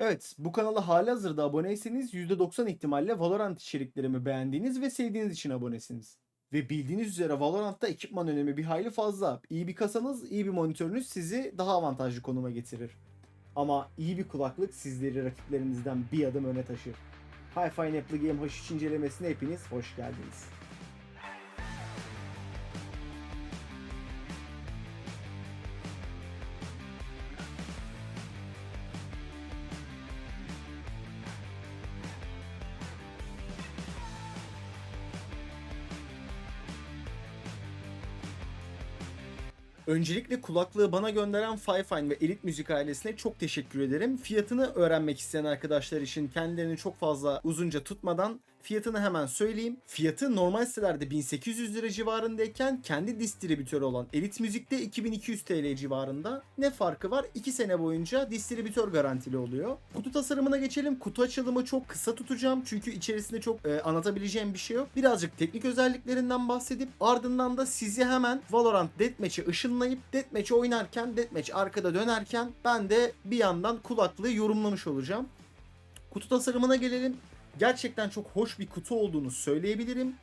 Evet, bu kanala halihazırda aboneyseniz %90 ihtimalle Valorant içeriklerimi beğendiğiniz ve sevdiğiniz için abonesiniz. Ve bildiğiniz üzere Valorant'ta ekipman önemi bir hayli fazla. İyi bir kasanız, iyi bir monitörünüz sizi daha avantajlı konuma getirir. Ama iyi bir kulaklık sizleri rakiplerinizden bir adım öne taşır. Hi-Fi Apple Game H3 incelemesine hepiniz hoş geldiniz. Öncelikle kulaklığı bana gönderen Fifine ve Elit Müzik ailesine çok teşekkür ederim. Fiyatını öğrenmek isteyen arkadaşlar için kendilerini çok fazla uzunca tutmadan fiyatını hemen söyleyeyim. Fiyatı normal sitelerde 1800 lira civarındayken kendi distribütörü olan Elit Müzik'te 2200 TL civarında. Ne farkı var? 2 sene boyunca distribütör garantili oluyor. Kutu tasarımına geçelim. Kutu açılımı çok kısa tutacağım çünkü içerisinde çok e, anlatabileceğim bir şey yok. Birazcık teknik özelliklerinden bahsedip ardından da sizi hemen Valorant Deathmatch'e ışınlayıp Deathmatch'i oynarken Deathmatch arkada dönerken ben de bir yandan kulaklığı yorumlamış olacağım. Kutu tasarımına gelelim. Gerçekten çok hoş bir kutu olduğunu söyleyebilirim.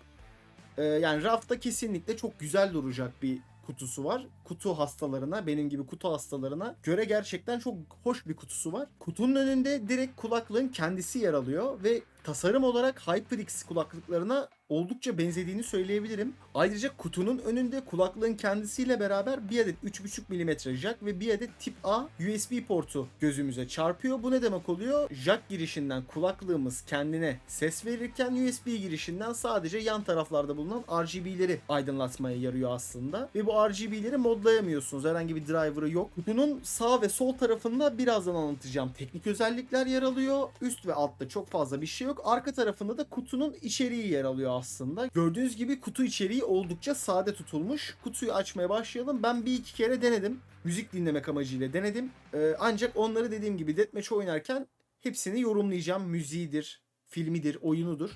Ee, yani rafta kesinlikle çok güzel duracak bir kutusu var. Kutu hastalarına, benim gibi kutu hastalarına göre gerçekten çok hoş bir kutusu var. Kutunun önünde direkt kulaklığın kendisi yer alıyor ve tasarım olarak HyperX kulaklıklarına oldukça benzediğini söyleyebilirim. Ayrıca kutunun önünde kulaklığın kendisiyle beraber bir adet 3.5 mm jack ve bir adet tip A USB portu gözümüze çarpıyor. Bu ne demek oluyor? Jack girişinden kulaklığımız kendine ses verirken USB girişinden sadece yan taraflarda bulunan RGB'leri aydınlatmaya yarıyor aslında. Ve bu RGB'leri modlayamıyorsunuz. Herhangi bir driver'ı yok. Kutunun sağ ve sol tarafında birazdan anlatacağım teknik özellikler yer alıyor. Üst ve altta çok fazla bir şey yok. Arka tarafında da kutunun içeriği yer alıyor aslında. Gördüğünüz gibi kutu içeriği oldukça sade tutulmuş. Kutuyu açmaya başlayalım. Ben bir iki kere denedim. Müzik dinlemek amacıyla denedim. Ee, ancak onları dediğim gibi Deathmatch oynarken hepsini yorumlayacağım. Müziğidir, filmidir, oyunudur.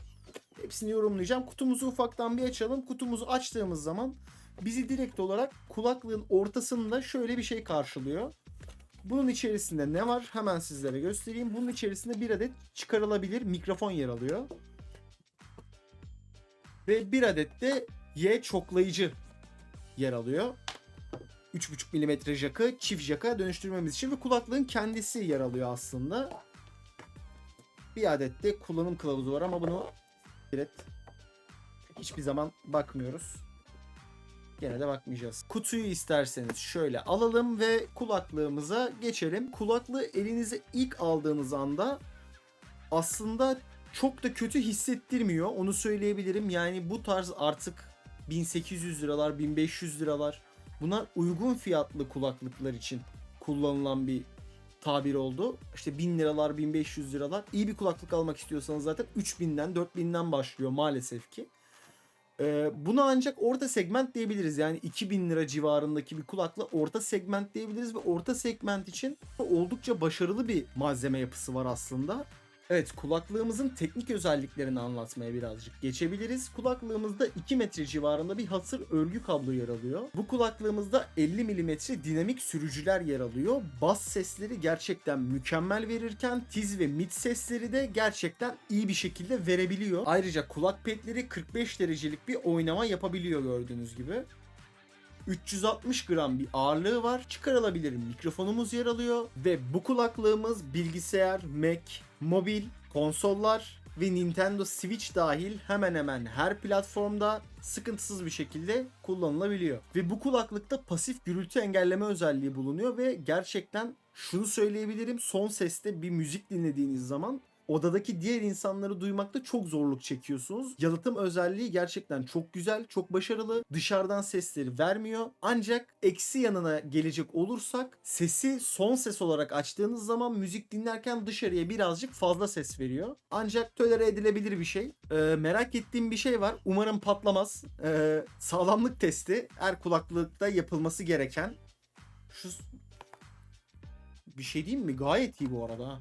Hepsini yorumlayacağım. Kutumuzu ufaktan bir açalım. Kutumuzu açtığımız zaman bizi direkt olarak kulaklığın ortasında şöyle bir şey karşılıyor. Bunun içerisinde ne var? Hemen sizlere göstereyim. Bunun içerisinde bir adet çıkarılabilir mikrofon yer alıyor. Ve bir adet de Y çoklayıcı yer alıyor. 3.5 mm jakı çift jaka dönüştürmemiz için ve kulaklığın kendisi yer alıyor aslında. Bir adet de kullanım kılavuzu var ama bunu evet, hiçbir zaman bakmıyoruz. Gene de bakmayacağız. Kutuyu isterseniz şöyle alalım ve kulaklığımıza geçelim. Kulaklığı elinize ilk aldığınız anda aslında çok da kötü hissettirmiyor. Onu söyleyebilirim. Yani bu tarz artık 1800 liralar, 1500 liralar bunlar uygun fiyatlı kulaklıklar için kullanılan bir tabir oldu. İşte 1000 liralar, 1500 liralar. İyi bir kulaklık almak istiyorsanız zaten 3000'den, 4000'den başlıyor maalesef ki. Ee, buna ancak orta segment diyebiliriz. Yani 2000 lira civarındaki bir kulakla orta segment diyebiliriz ve orta segment için oldukça başarılı bir malzeme yapısı var aslında. Evet kulaklığımızın teknik özelliklerini anlatmaya birazcık geçebiliriz. Kulaklığımızda 2 metre civarında bir hasır örgü kablo yer alıyor. Bu kulaklığımızda 50 mm dinamik sürücüler yer alıyor. Bas sesleri gerçekten mükemmel verirken tiz ve mid sesleri de gerçekten iyi bir şekilde verebiliyor. Ayrıca kulak pedleri 45 derecelik bir oynama yapabiliyor gördüğünüz gibi. 360 gram bir ağırlığı var. Çıkarılabilir mikrofonumuz yer alıyor ve bu kulaklığımız bilgisayar, Mac, mobil, konsollar ve Nintendo Switch dahil hemen hemen her platformda sıkıntısız bir şekilde kullanılabiliyor. Ve bu kulaklıkta pasif gürültü engelleme özelliği bulunuyor ve gerçekten şunu söyleyebilirim son seste bir müzik dinlediğiniz zaman odadaki diğer insanları duymakta çok zorluk çekiyorsunuz. Yalıtım özelliği gerçekten çok güzel, çok başarılı. Dışarıdan sesleri vermiyor. Ancak eksi yanına gelecek olursak sesi son ses olarak açtığınız zaman müzik dinlerken dışarıya birazcık fazla ses veriyor. Ancak tolere edilebilir bir şey. Ee, merak ettiğim bir şey var. Umarım patlamaz. Ee, sağlamlık testi her kulaklıkta yapılması gereken. Şu bir şey diyeyim mi? Gayet iyi bu arada.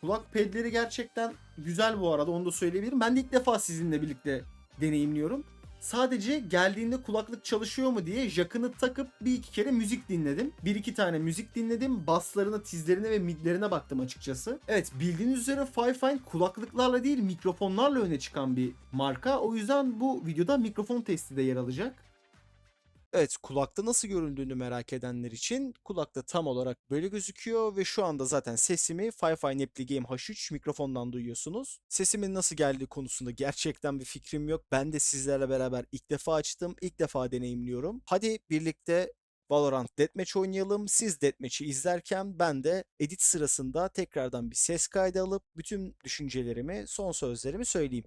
Kulak pedleri gerçekten güzel bu arada onu da söyleyebilirim. Ben de ilk defa sizinle birlikte deneyimliyorum. Sadece geldiğinde kulaklık çalışıyor mu diye jackını takıp bir iki kere müzik dinledim. Bir iki tane müzik dinledim. Basslarına, tizlerine ve midlerine baktım açıkçası. Evet bildiğiniz üzere Fifine kulaklıklarla değil mikrofonlarla öne çıkan bir marka. O yüzden bu videoda mikrofon testi de yer alacak. Evet kulakta nasıl göründüğünü merak edenler için kulakta tam olarak böyle gözüküyor ve şu anda zaten sesimi Fi-Fi Nepli Game H3 mikrofondan duyuyorsunuz. Sesimin nasıl geldiği konusunda gerçekten bir fikrim yok. Ben de sizlerle beraber ilk defa açtım, ilk defa deneyimliyorum. Hadi birlikte Valorant Deathmatch oynayalım. Siz Deathmatch'i izlerken ben de edit sırasında tekrardan bir ses kaydı alıp bütün düşüncelerimi, son sözlerimi söyleyeyim.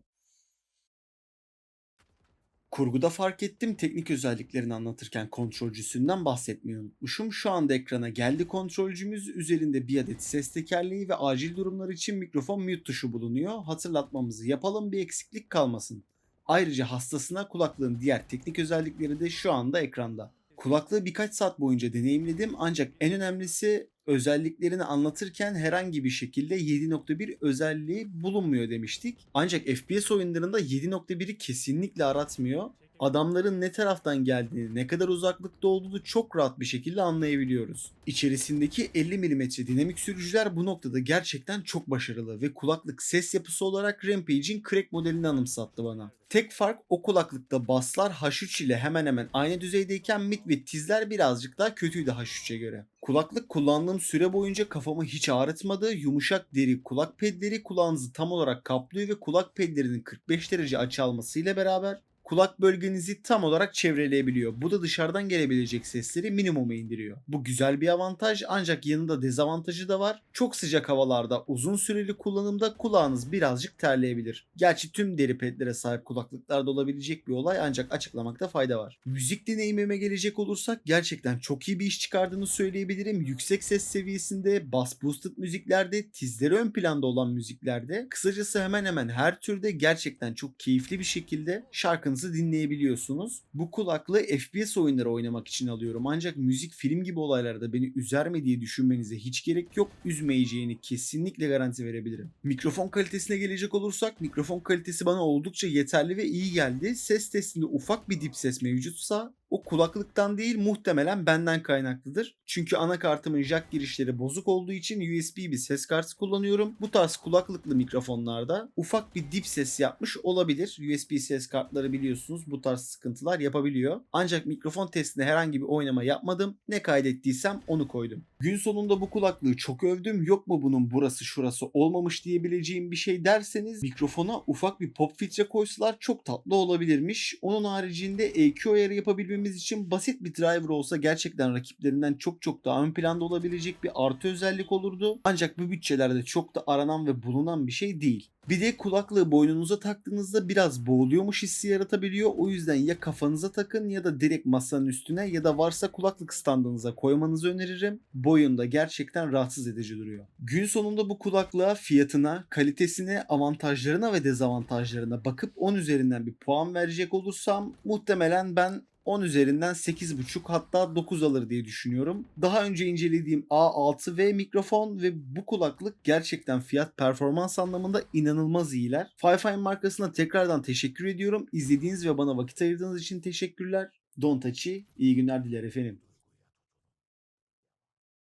Kurguda fark ettim teknik özelliklerini anlatırken kontrolcüsünden bahsetmeyi unutmuşum. Şu anda ekrana geldi kontrolcümüz. Üzerinde bir adet ses tekerleği ve acil durumlar için mikrofon mute tuşu bulunuyor. Hatırlatmamızı yapalım bir eksiklik kalmasın. Ayrıca hastasına kulaklığın diğer teknik özellikleri de şu anda ekranda. Kulaklığı birkaç saat boyunca deneyimledim ancak en önemlisi özelliklerini anlatırken herhangi bir şekilde 7.1 özelliği bulunmuyor demiştik. Ancak FPS oyunlarında 7.1'i kesinlikle aratmıyor. Adamların ne taraftan geldiğini, ne kadar uzaklıkta olduğunu çok rahat bir şekilde anlayabiliyoruz. İçerisindeki 50 mm dinamik sürücüler bu noktada gerçekten çok başarılı ve kulaklık ses yapısı olarak Rampage'in crack modelini anımsattı bana. Tek fark o kulaklıkta basslar H3 ile hemen hemen aynı düzeydeyken mid ve tizler birazcık daha kötüydü H3'e göre. Kulaklık kullandığım süre boyunca kafamı hiç ağrıtmadı. Yumuşak deri kulak pedleri kulağınızı tam olarak kaplıyor ve kulak pedlerinin 45 derece açı almasıyla beraber kulak bölgenizi tam olarak çevreleyebiliyor. Bu da dışarıdan gelebilecek sesleri minimuma indiriyor. Bu güzel bir avantaj ancak yanında dezavantajı da var. Çok sıcak havalarda uzun süreli kullanımda kulağınız birazcık terleyebilir. Gerçi tüm deri pedlere sahip kulaklıklarda olabilecek bir olay ancak açıklamakta fayda var. Müzik deneyimime gelecek olursak gerçekten çok iyi bir iş çıkardığını söyleyebilirim. Yüksek ses seviyesinde, bass boosted müziklerde, tizleri ön planda olan müziklerde, kısacası hemen hemen her türde gerçekten çok keyifli bir şekilde şarkınızı dinleyebiliyorsunuz. Bu kulaklığı FPS oyunları oynamak için alıyorum. Ancak müzik, film gibi olaylarda beni üzer mi diye düşünmenize hiç gerek yok. Üzmeyeceğini kesinlikle garanti verebilirim. Mikrofon kalitesine gelecek olursak mikrofon kalitesi bana oldukça yeterli ve iyi geldi. Ses testinde ufak bir dip ses mevcutsa o kulaklıktan değil muhtemelen benden kaynaklıdır. Çünkü anakartımın jack girişleri bozuk olduğu için USB bir ses kartı kullanıyorum. Bu tarz kulaklıklı mikrofonlarda ufak bir dip ses yapmış olabilir. USB ses kartları biliyorsunuz bu tarz sıkıntılar yapabiliyor. Ancak mikrofon testinde herhangi bir oynama yapmadım. Ne kaydettiysem onu koydum. Gün sonunda bu kulaklığı çok övdüm. Yok mu bunun burası şurası olmamış diyebileceğim bir şey derseniz mikrofona ufak bir pop filtre koysalar çok tatlı olabilirmiş. Onun haricinde EQ ayarı yapabilmemiz için basit bir driver olsa gerçekten rakiplerinden çok çok daha ön planda olabilecek bir artı özellik olurdu. Ancak bu bütçelerde çok da aranan ve bulunan bir şey değil. Bir de kulaklığı boynunuza taktığınızda biraz boğuluyormuş hissi yaratabiliyor. O yüzden ya kafanıza takın ya da direkt masanın üstüne ya da varsa kulaklık standınıza koymanızı öneririm. Boyunda gerçekten rahatsız edici duruyor. Gün sonunda bu kulaklığa fiyatına, kalitesine, avantajlarına ve dezavantajlarına bakıp 10 üzerinden bir puan verecek olursam muhtemelen ben 10 üzerinden 8.5 hatta 9 alır diye düşünüyorum. Daha önce incelediğim A6V mikrofon ve bu kulaklık gerçekten fiyat performans anlamında inanılmaz iyiler. Fi-Fi markasına tekrardan teşekkür ediyorum. İzlediğiniz ve bana vakit ayırdığınız için teşekkürler. Don Tachi iyi günler diler efendim.